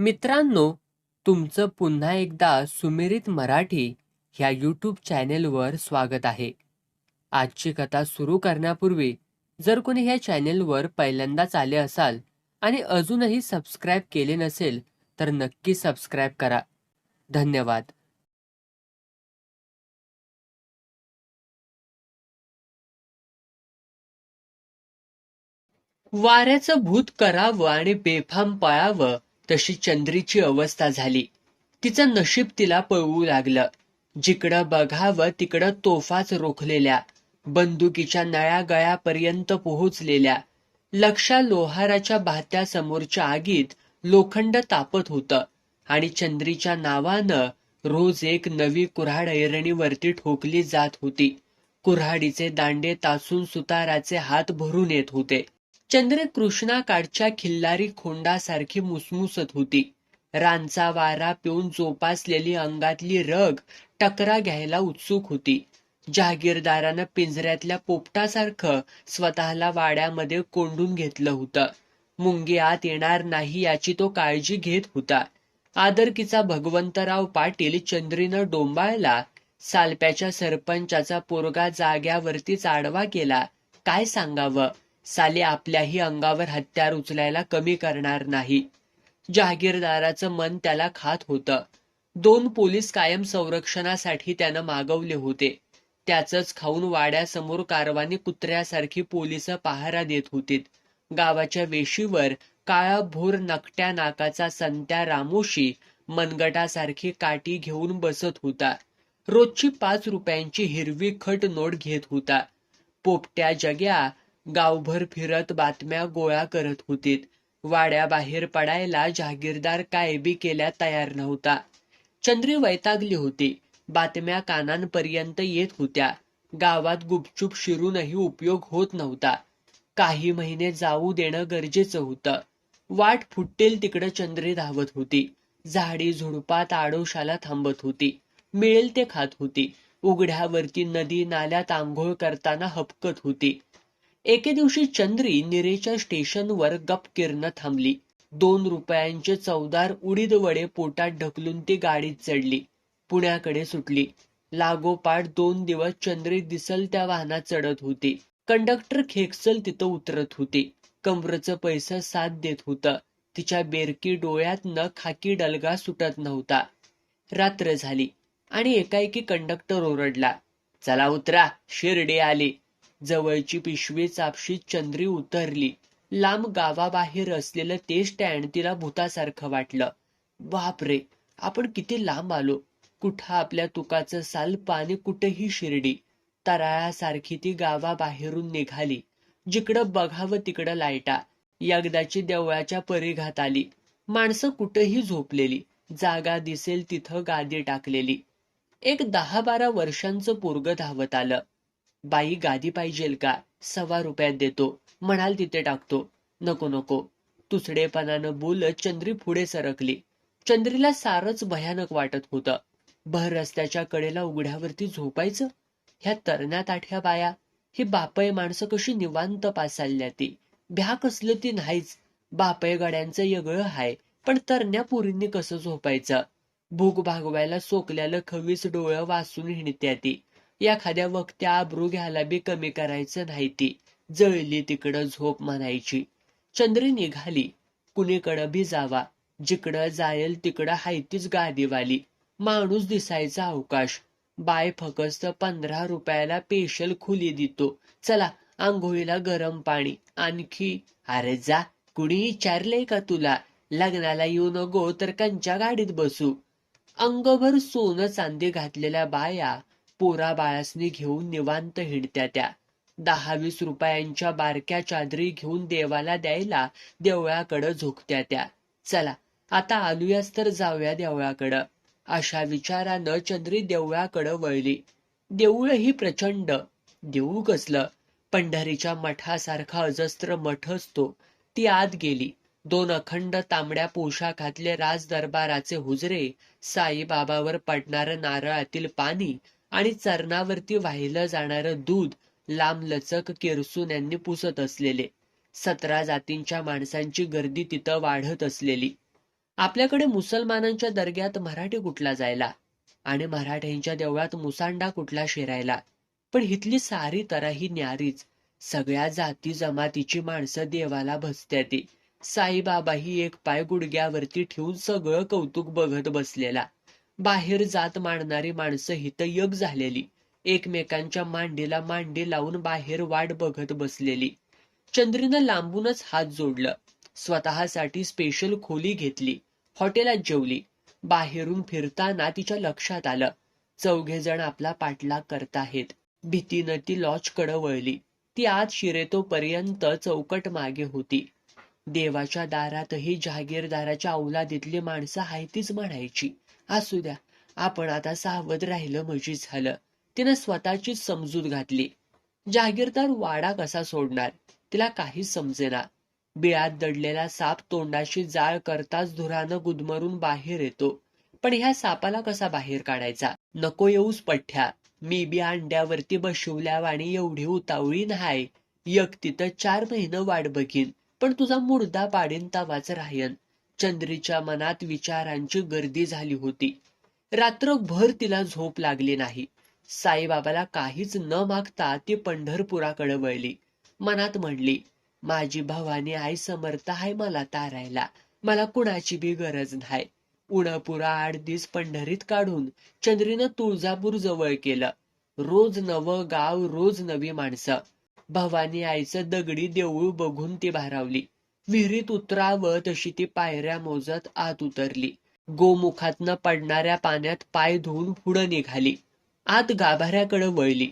मित्रांनो तुमचं पुन्हा एकदा सुमिरित मराठी ह्या यूट्यूब चॅनेलवर स्वागत आहे. आजची कथा सुरू करण्यापूर्वी जर कोणी ह्या चॅनेलवर पहिल्यांदाच आले असाल आणि अजूनही सबस्क्राईब केले नसेल तर नक्की सबस्क्राईब करा. धन्यवाद. वाऱ्याचं भूत करावं आणि बेफाम पळावं तशी चंद्रीची अवस्था झाली. तिचं नशीब तिला पळवू लागलं. जिकडं बघावं तिकडं तोफाच रोखलेल्या बंदुकीच्या नळ्या गळ्यापर्यंत पोहोचलेल्या. लक्षा लोहाराच्या भात्या समोरच्या आगीत लोखंड तापत होतं आणि चंद्रीच्या नावानं रोज एक नवी कुऱ्हाड ऐरणीवरती ठोकली जात होती. कुऱ्हाडीचे दांडे तासून सुताराचे हात भरून येत होते. चंद्रकृष्णाकाठच्या खिल्लारी खोंडासारखी मुसमुसत होती. रानचा वारा पिऊन जोपासलेली अंगातली रग टकरा घ्यायला उत्सुक होती. जहागीरदारानं पिंजऱ्यातल्या पोपटासारखं स्वतःला वाड्यामध्ये कोंडून घेतलं होतं. मुंगी आत येणार नाही याची तो काळजी घेत होता. आदरकीचा भगवंतराव पाटील चंद्रीनं डोंबाळला. सालप्याच्या सरपंचाचा पोरगा जाग्यावरतीच आडवा केला. काय सांगावं? साले आपल्याही अंगावर हत्यार उचलायला कमी करणार नाही. जहागीरदाराचं मन त्याला खात होतं. दोन पोलीस कायम संरक्षणासाठी त्यानं मागवले होते. त्याच खाऊन वाड्यासमोर कारवानी कुत्र्यासारखी पोलीस पहारा देत होती गावाच्या वेशीवर काळा भोर नकट्या नाकाचा संत्या रामोशी मनगटासारखी काठी घेऊन बसत होता. रोजची पाच रुपयांची हिरवी खट नोट घेत होता. पोपट्या जग्या गावभर फिरत बातम्या गोळा करत होतीत. वाड्याबाहेर पडायला जहागीरदार काय बी केल्या तयार नव्हता. चंद्री वैतागली होती. बातम्या कानांपर्यंत येत होत्या. गावात गुपचूप शिरूनही उपयोग होत नव्हता. काही महिने जाऊ देणं गरजेचं होतं. वाट फुटेल तिकडं चंद्री धावत होती. झाडी झुडपात आडोशाला थांबत होती. मिळेल ते खात होती. उघड्यावरती नदी नाल्यात आंघोळ करताना हपकत होती. एके दिवशी चंद्री निरेच्या स्टेशनवर गप किरण थांबली. दोन रुपयांचे चौदार उडीद वडे पोटात ढकलून ती गाडीत चढली. पुण्याकडे सुटली. लागोपाठ दोन दिवस चंद्री दिसल त्या वाहनात चढत होती. कंडक्टर खेकसल तिथं उतरत होती. कमरचं पैसा साथ देत होतं. तिच्या बेरकी डोळ्यात न खाकी डलगा सुटत नव्हता. रात्र झाली आणि एकाएकी कंडक्टर ओरडला चला उतरा शिर्डी आली. जवळची पिशवी चापशीत चंद्री उतरली. लांब गावाबाहेर असलेलं ते स्टँड तिला भूतासारखं वाटलं. बापरे आपण किती लांब आलो. कुठं आपल्या तुकाचं साल पाणी कुठेही शिर्डी. तराळासारखी ती गावाबाहेरून निघाली. जिकडं बघावं तिकडं लायटा. यगदाची देवळाच्या परिघात आली. माणसं कुठेही झोपलेली. जागा दिसेल तिथं गादी टाकलेली. एक दहा बारा वर्षांचं पोरग धावत आलं. बाई गादी पाहिजेल का? सव्वा रुपयात देतो. म्हणाल तिथे टाकतो. नको नको. तुसडेपणानं बोलत चंद्री पुढे सरकली. चंद्रीला सारच भयानक वाटत होतं. भर रस्त्याच्या कडेला उघड्यावरती झोपायचं? ह्या तरण्यात आठ्या बाया. ही बापय माणसं कशी निवांत पासालल्या ती. भ्या कसलं ती नाहीच. बापय गड्यांचं यगळं हाय. पण तरण्या पुरींनी कसं झोपायचं? भूक भागवायला सोकल्याला खवीस डोळं वासून हिणत्या ती. एखाद्या वक्त्या आब्रू घ्यायला बी कमी करायचं नाही ती जळली तिकडं झोप म्हणायची. चंद्री निघाली. कुणीकडं बी जावा. जिकडं जायल तिकडं हायतीच गादीवाली. माणूस दिसायचा अवकाश. बाय फकस्त पंधरा रुपयाला पेशल खुली देतो. चला आंघोळीला गरम पाणी. आणखी अरे जा कुणी विचारलंय का तुला? लग्नाला येऊ नको तर कंच्या गाडीत बसू. अंगभर सोनं चांदी घातलेल्या बाया पोरा बाळासनी घेऊन निवांत हिंडत्या त्या. दहा वीस रुपयांच्या बारक्या चादरी घेऊन देवाला द्यायला देवळाकडं झोकत्या त्या. चला आता आलूयास तर जाऊया देवळाकडं. अशा विचारानं चंद्री देवळाकडं वळली. देऊळही प्रचंड. देऊळ कसलं? पंढरीच्या मठासारखा अजस्त्र मठ असतो. ती आत गेली. दोन अखंड तांबड्या पोशाखातले राज दरबाराचे हुजरे साईबाबावर पडणारं नारळातील पाणी आणि चरणावरती वाहिलं जाणारं दूध लांबलचक लचक पुसत असलेले. सतरा जातींच्या माणसांची गर्दी तिथं वाढत असलेली. आपल्याकडे मुसलमानांच्या दर्ग्यात मराठी कुठला जायला? आणि मराठ्यांच्या देवळात मुसांडा कुठला शिरायला? पण इथली सारी तराही न्यारीच. सगळ्या जाती जमातीची माणसं देवाला भसत्याती साईबाबा ही एक पाय गुडघ्यावरती ठेवून सगळं कौतुक बघत बसलेला. बाहेर जात मांडणारी माणसं हित यग झालेली. एकमेकांच्या मांडीला मांडी लावून बाहेर वाट बघत बसलेली. चंद्रीनं लांबूनच हात जोडलं. स्वतःसाठी स्पेशल खोली घेतली. हॉटेलात जेवली. बाहेरून फिरताना तिच्या लक्षात आलं. चौघे जण आपला पाठलाग करताहेत. भीतीनं ती लॉजकडे वळली. ती आत शिरेतोपर्यंत चौकट मागे होती. देवाच्या दारातही जहागीरदाराच्या औलादीतली माणसं हायतीच म्हणायची. असू द्या आपण आता सावध राहिलं म्हणजे झालं. तिनं स्वतःची समजूत घातली. जागीरदार वाडा कसा सोडणार? तिला काहीच समजेना. बिळात दडलेला साप तोंडाशी जाळ करताच धुरानं गुदमरून बाहेर येतो. पण ह्या सापाला कसा बाहेर काढायचा? नको येऊस पठ्ठ्या. मी बी अंड्यावरती बशिवल्यावाणी एवढी उतावळी नाही एक तिथं चार महिनं वाट बघीन. पण तुझा मुर्दा पाडीन तवाच राहीन. चंद्रीच्या मनात विचारांची गर्दी झाली होती. रात्रभर तिला झोप लागली नाही. साईबाबाला काहीच न मागता ती पंढरपुराकडे वळली. मनात म्हणली माझी भवानी आई समर्थ आहे मला तारायला. मला कुणाची बी गरज नाही. उणपुरा आठ दिस पंढरीत काढून चंद्रीनं तुळजापूर जवळ केलं. रोज नवं गाव रोज नवी माणसं. भवानी आईचं दगडी देऊळ बघून ती भारावली. विहिरीत उतरावं तशी ती पायऱ्या मोजत आत उतरली. गोमुखातनं पडणाऱ्या पाण्यात पाय धुवून पुढं निघाली. आत गाभाऱ्याकडे वळली.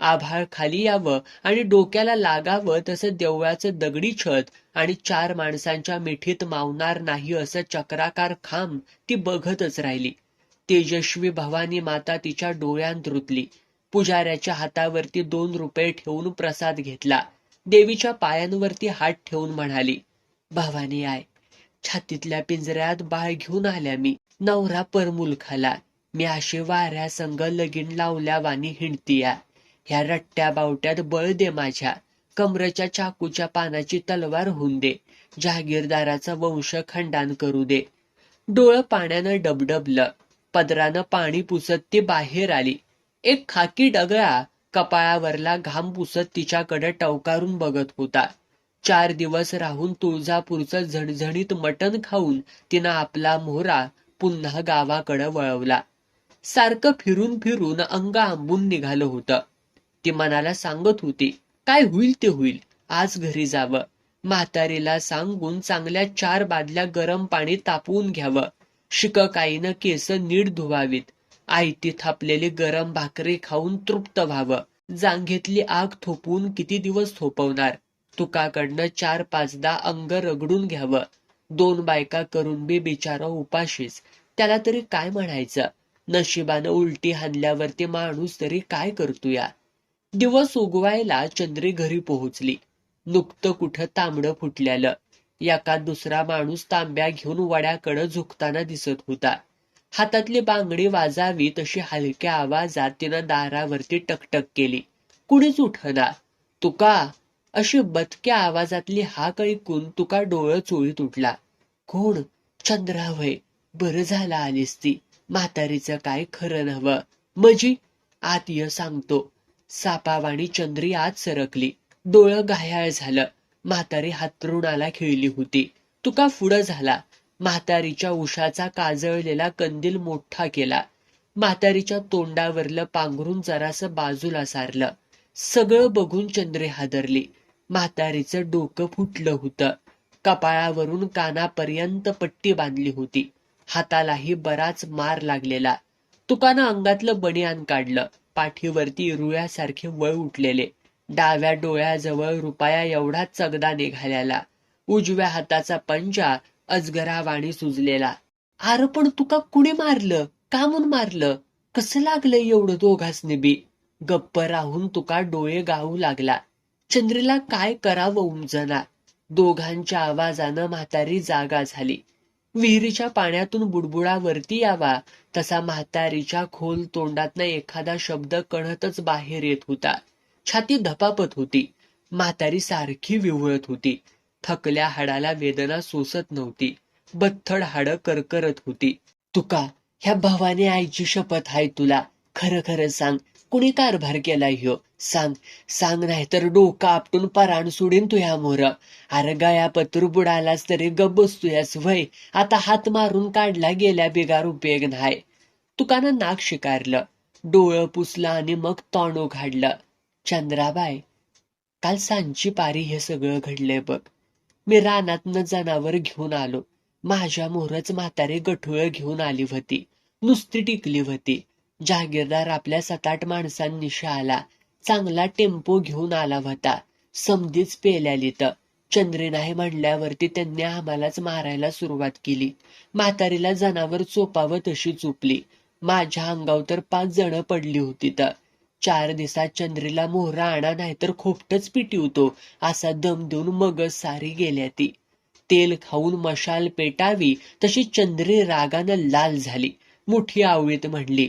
आभाळ खाली यावं आणि डोक्याला लागावं तसं देवळाचं दगडी छत आणि चार माणसांच्या मिठीत मावणार नाही असं चक्राकार खांब ती बघतच राहिली. तेजस्वी भवानी माता तिच्या डोळ्यांत रुतली. पुजाऱ्याच्या हातावरती दोन रुपये ठेवून प्रसाद घेतला. देवीच्या पायांवरती हात ठेवून म्हणाली भवानी आय छातीतल्या पिंजऱ्यात बाळ घेऊन आल्या मी. नवरा परमुलखाला मी अशी वाऱ्या संग लगीन लावल्या वाणी हिंडतीया. ह्या रट्ट्या बावट्यात बळ दे माझ्या. कमरेच्या चाकूच्या पानाची तलवार होऊन दे. जहागीरदाराचा वंश खंडान करू दे. डोळं पाण्यानं डबडबलं. पदरानं पाणी पुसत ती बाहेर आली. एक खाकी डगळा कपाळावरला घाम पुसत तिच्याकडे टवकारून बघत होता. चार दिवस राहून तुळजापूरचं झणझणीत मटण खाऊन तिनं आपला मोहरा पुन्हा गावाकडं वळवला. सारखं फिरून फिरून अंग आंबून निघालं होतं. ती मनाला सांगत होती काय होईल ते होईल आज घरी जावं. म्हातारीला सांगून चांगल्या चार बादल्या गरम पाणी तापवून घ्यावं. शिककाईनं केस नीट धुवावीत. आयती थापलेली गरम भाकरी खाऊन तृप्त व्हावं. जांघेतली आग थोपवून किती दिवस थोपवणार? तुकाकडनं चार पाचदा अंग रगडून घ्यावं. दोन बायका करून बी बिचारा उपाशीच. त्याला तरी काय म्हणायचं? नशिबानं उलटी हानल्यावरती माणूस तरी काय करतोया? दिवस उगवायला चंद्री घरी पोहोचली. नुकतं कुठं तांबडं फुटल्यालं एका दुसरा माणूस तांब्या घेऊन वड्याकडं झुकताना दिसत होता. हातातली बांगडी वाजावी तशी हलक्या आवाजात तिनं दारावरती टकटक केली. कुणीच उठना. तुका अशी बदक्या आवाजातली हाक ऐकून तुका डोळं चोळी तुटला कोण? चंद्रावय. बरं झाला आलीस ती. म्हातारीचं काय खरं नव्हं. मजी आत ये सांगतो. सापावाणी चंद्री आत सरकली. डोळं घायाळ झालं. म्हातारी हातरुणाला खेळली होती. तुका पुढं झाला. म्हातारीच्या उशाचा काजळलेला कंदील मोठा केला. म्हातारीच्या तोंडावरलं पांघरून जरासं बाजूला सारलं. सगळं बघून चंद्रे हादरली. म्हातारीचं डोकं फुटलं होतं. कपाळावरून कानापर्यंत पट्टी बांधली होती. हातालाही बराच मार लागलेला. तुकानं अंगातलं बनियान काढलं. पाठीवरती रुळ्यासारखे वळ उठलेले. डाव्या डोळ्याजवळ रुपया एवढा चगदा निघाल्याला उजव्या हाताचा पंजा अजगरावाणी सुजलेला. आर पण तुका कुणी मारलं? का म्हणून मारलं? कसं लागलं एवढं दोघासनी बी? गप्प राहून तुका डोळे गाऊ लागला. चंद्रीला काय करावं उमजना दोघांच्या आवाजानं म्हातारी जागा झाली. विहिरीच्या पाण्यातून बुडबुडावरती यावा तसा म्हातारीच्या खोल तोंडातनं एखादा शब्द कळतच बाहेर येत होता. छाती धपापत होती. म्हातारी सारखी विवळत होती. थकल्या हाडाला वेदना सोसत नव्हती. बत्थड हाडं करकरत होती. तुका ह्या भवानी आईची शपथ आहे तुला. खरं खरं सांग. कुणी कारभार केला ह्यो. सांग सांग नाही तर डोकं आपटून पराण सोडीन तुया मोर. अरे गया पत्र बुडालास तरी गप बसतोयास वय आता हात मारून काढला गेल्या बिगार उपयोग नाही. तुकानं नाक शिकारलं. डोळं पुसलं आणि मग तोंड उघडलं चंद्राबाई काल सांची पारी हे सगळं घडलंय बघ. मी रानातनं जनावर घेऊन आलो. माझ्या मोहरच म्हातारे गठुळ घेऊन आली होती नुसती टिकली होती जहागीरदार आपल्या सात आठ माणसांनिशी आला चांगला टेम्पो घेऊन आला होता. समधीच पेल्याली तर चंद्री नाही म्हणल्यावरती त्यांनी आम्हालाच मारायला सुरुवात केली. म्हातारीला जनावर चोपावं तशी चुपली माझ्या अंगावर तर पाच जण पडली होती तर चार दिवसात चंद्रीला मोहरा आणा नाही तर खोपटच पिटिवतो असा दम देऊन मगच सारी गेल्या ती तेल खाऊन मशाल पेटावी तशी चंद्री रागानं लाल झाली. मुठी आवळीत म्हणली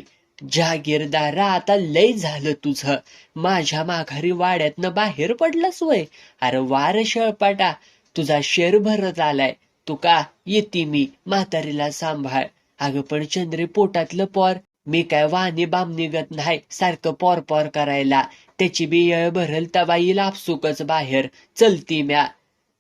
जहागीरदारा आता लय झालं तुझं. माझ्या माघारी वाड्यातनं बाहेर पडलास वय. अरे वार शेळपाटा तुझा शेर भरत आलाय. तू का येते मी म्हातारीला सांभाळ. अगं पण चंद्री पोटातलं पोर. मी काय वाणी बाम निघत नाही सारखं पोर पोर करायला. त्याची बी येळ भरल तवा येईल आपसुकच बाहेर. चलती म्या.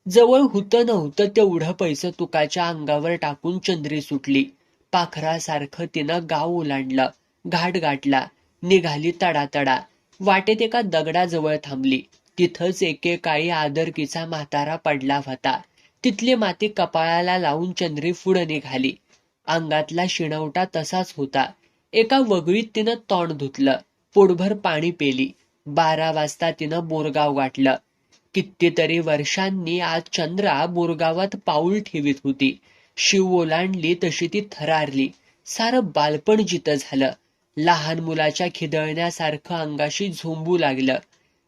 जवळ होतं नव्हतं तेवढं पैसं तुकाच्या अंगावर टाकून चंद्री सुटली. पाखरासारखं तिनं गाव ओलांडलं. घाट गाठला निघाली तडातडा. वाटेत एका दगडाजवळ थांबली. तिथंच एकेकाळी आदरकीचा म्हातारा पडला होता. तिथली माती कपाळाला लावून चंद्री पुढं निघाली. अंगातला शिणवटा तसाच होता. एका वगळीत तिनं तोंड धुतलं. पोटभर पाणी पेली. बारा वाजता तिनं बोरगाव गाठलं. कितीतरी वर्षांनी आज चंद्रा बोरगावात पाऊल ठेवीत होती. शिव ओलांडली तशी ती थरारली. सारं बालपण जितं झालं. लहान मुलाच्या खिदळण्यासारखं अंगाशी झोंबू लागलं.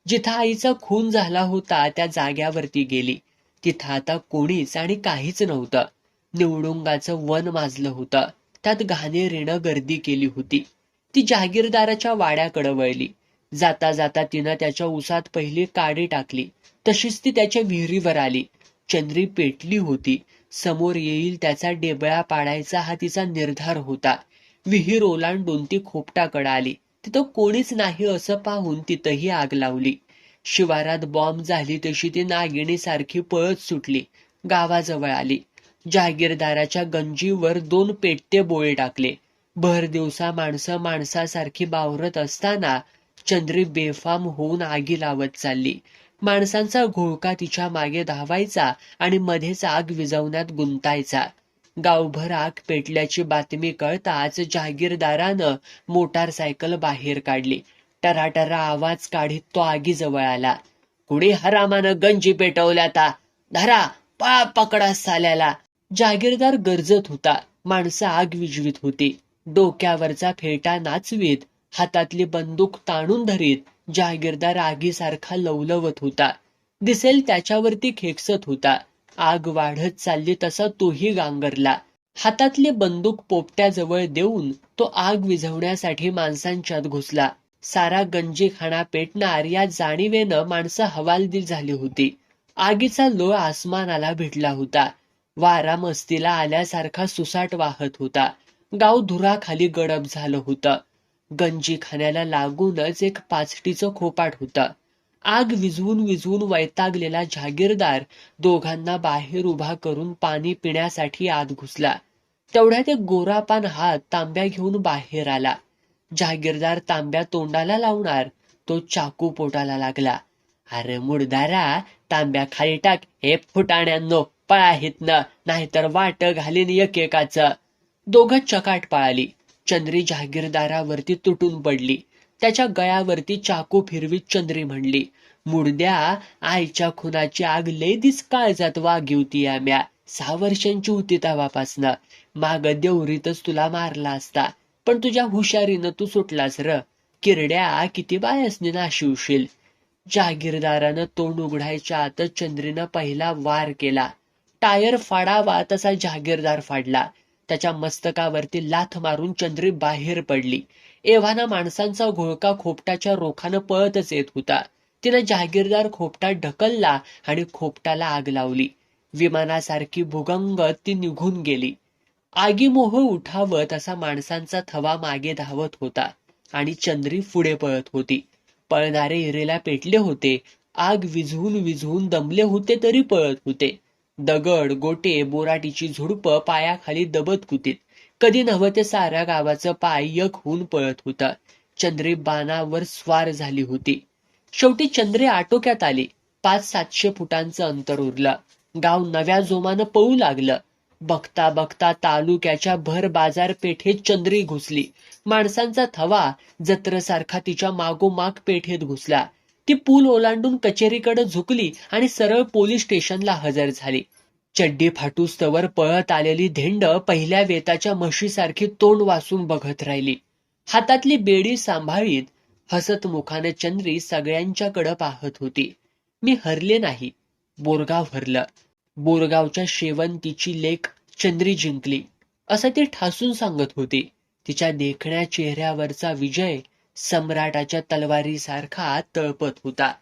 जिथं आईचा खून झाला होता त्या जाग्यावरती गेली. तिथं आता कोणीच आणि काहीच नव्हतं. निवडुंगाचं वन माजलं होतं. त्यात घाणेरीनं गर्दी केली होती. ती जहागीरदाराच्या वाड्याकडे वळली. जाता जाता तिनं त्याच्या उसात पहिली काडी टाकली. तशीच ती त्याच्या विहिरीवर आली. चंद्री पेटली होती. समोर येईल त्याचा डेबळा पाडायचा हा तिचा निर्धार होता. विहीर ओलांडून ती खोपटाकडे आली. तिथं कोणीच नाही असं पाहून तिथंही आग लावली. शिवारात बॉम्ब झाली तशी ती नागिणी सारखी पळत सुटली. गावाजवळ आली. जहागीरदाराच्या गंजीवर दोन पेटते बोळे टाकले. भर दिवसा माणसं माणसासारखी बावरत असताना चंद्री बेफाम होऊन आगी लावत चालली. माणसांचा घोळका तिच्यामागे धावायचा आणि मध्येच आग विझवण्यात गुंतायचा. गावभर आग पेटल्याची बातमी कळताच जहागीरदारानं मोटारसायकल बाहेर काढली. टराटरा आवाज काढीत तो आगीजवळ आला. कुणी हरामानं गंजी पेटवल्याता धरा पळा पकडा साल्याला. जागीरदार गरजत होता. माणसं आग विजवीत होती. डोक्यावरचा फेटा नाचवीत. हातातली बंदूक ताणून धरीत जहागीरदार आगीसारखा लवलवत होता. दिसेल त्याच्यावरती खेकसत होता. आग वाढत चालली तसा तोही गांगरला. हातातली बंदूक पोपट्याजवळ देऊन तो आग विझवण्यासाठी माणसांच्यात घुसला. सारा गंजीखाना पेटणार या जाणीवेनं माणसं हवालदिल झाली होती. आगीचा लोळ आसमानाला भिडला होता. वारा मस्तीला आल्यासारखा सुसाट वाहत होता. गाव धुराखाली गडप झालं होतं. गंजीखान्याला लागूनच एक पाचटीचं खोपाट होतं. आग विझवून विझवून वैतागलेला जहागीरदार दोघांना बाहेर उभा करून पाणी पिण्यासाठी आत घुसला. तेवढ्यात एक गोरापान हात तांब्या घेऊन बाहेर आला. जहागीरदार तांब्या तोंडाला लावणार तो चाकू पोटाला लागला. अरे मुडदारा तांब्या खाली टाक हे फुटाण्यांनो पळा हितनं नाहीतर वाट घालीन एकेकाच. दोघं चकाट पळाली. चंद्री जहागीरदारावरती तुटून पडली. त्याच्या गळ्यावरती चाकू फिरवीत चंद्री म्हणली मुडद्या आईच्या खुनाची आग लय दिस काळजात वागिवती आम्या सहा वर्षांची होती तेव्हापासनं. माग देवरीतच तुला मारला असता. पण तुझ्या हुशारीनं तू सुटलास र. किरड्या किती बायसने नाशिवशील जहागीरदारानं तोंड उघडायच्या आतच चंद्रीनं पहिला वार केला. टायर फाडावा तसा जहागीरदार फाडला. त्याच्या मस्तकावरती लाथ मारून चंद्री बाहेर पडली. एव्हाना माणसांचा घोळका खोपटाच्या रोखानं पळतच येत होता. तिनं जहागीरदार खोपटा ढकलला आणि खोपटाला आग लावली. विमानासारखी भुगंगत ती निघून गेली. आगीमोह उठावत असा माणसांचा थवा मागे धावत होता आणि चंद्री पुढे पळत होती. पळणारे इरेला पेटले होते. आग विझवून विझवून दमले होते तरी पळत होते. दगड गोटे बोराटीची झुडपं पायाखाली दबत कुतीत कधी नव्हं ते साऱ्या गावाचं पायक होऊन पळत होतं. चंद्री बाणावर स्वार झाली होती. शेवटी चंद्रे आटोक्यात आली. पाच सातशे फुटांचं अंतर उरलं. गाव नव्या जोमानं पळू लागलं. बघता बघता तालुक्याच्या भर बाजारपेठेत चंद्री घुसली. माणसांचा थवा जत्रसारखा तिच्या मागोमाग पेठेत घुसला. ती पूल ओलांडून कचेरीकडे झुकली आणि सरळ पोलीस स्टेशनला हजर झाली. चड्डी फाटूस्तवर पळत आलेली धेंड पहिल्या वेताच्या म्हशीसारखी तोंड वासून बघत राहिली. हातातली बेडी सांभाळीत हसत मुखाने चंद्री सगळ्यांच्याकडं पाहत होती. मी हरले नाही बोरगाव हरलं. बोरगावच्या शेवंतीची लेख चंद्री जिंकली. असं ती ठासून सांगत होती. तिच्या देखण्या चेहऱ्यावरचा विजय सम्राटाच्या तलवारीसारखा तळपत होता.